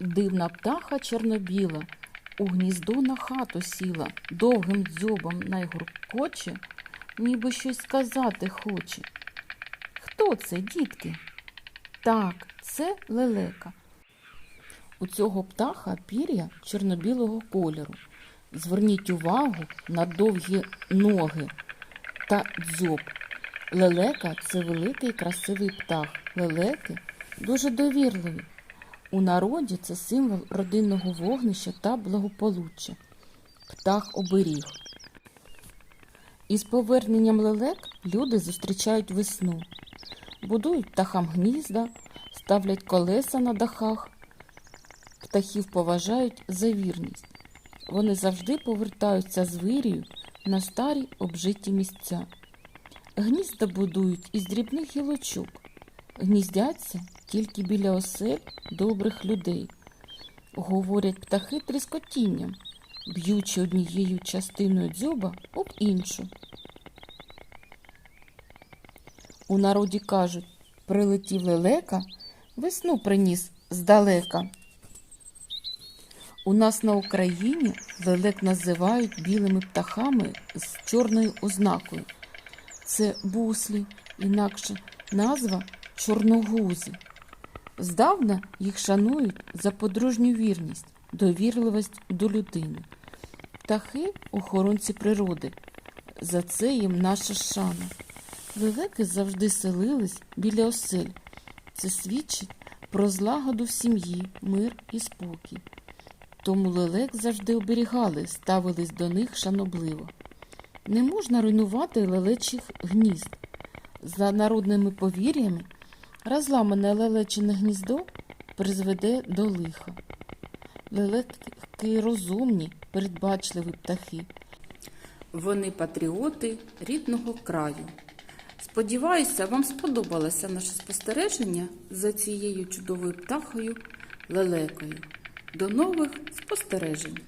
Дивна птаха чорнобіла, у гніздо на хату сіла, довгим дзьобом найгуркоче, ніби щось сказати хоче. Хто це, дітки? Так, це лелека. У цього птаха пір'я чорнобілого кольору. Зверніть увагу на довгі ноги та дзьоб. Лелека це великий красивий птах. Лелеки дуже довірливі. У народі це символ родинного вогнища та благополуччя. Птах оберіг. Із поверненням лелек люди зустрічають весну. Будують птахам гнізда, ставлять колеса на дахах. Птахів поважають за вірність. Вони завжди повертаються з вирію на старі обжиті місця. Гнізда будують із дрібних гілочок. Гніздяться тільки біля осель добрих людей. Говорять птахи тріскотінням, б'ючи однією частиною дзьоба об іншу. У народі кажуть, прилетів лелека, весну приніс здалека. У нас на Україні лелек називають білими птахами з чорною ознакою. Це буслі, інакше назва чорногузи. Здавна їх шанують за подружню вірність, довірливість до людини. Птахи охоронці природи. За це їм наша шана. Лелеки завжди селились біля осель. Це свідчить про злагоду в сім'ї, мир і спокій. Тому лелек завжди оберігали, ставились до них шанобливо. Не можна руйнувати лелечих гнізд. За народними повір'ями, розламане лелечине гніздо призведе до лиха. Лелеки розумні, передбачливі птахи. Вони патріоти рідного краю. Сподіваюся, вам сподобалося наше спостереження за цією чудовою птахою лелекою. До нових спостережень!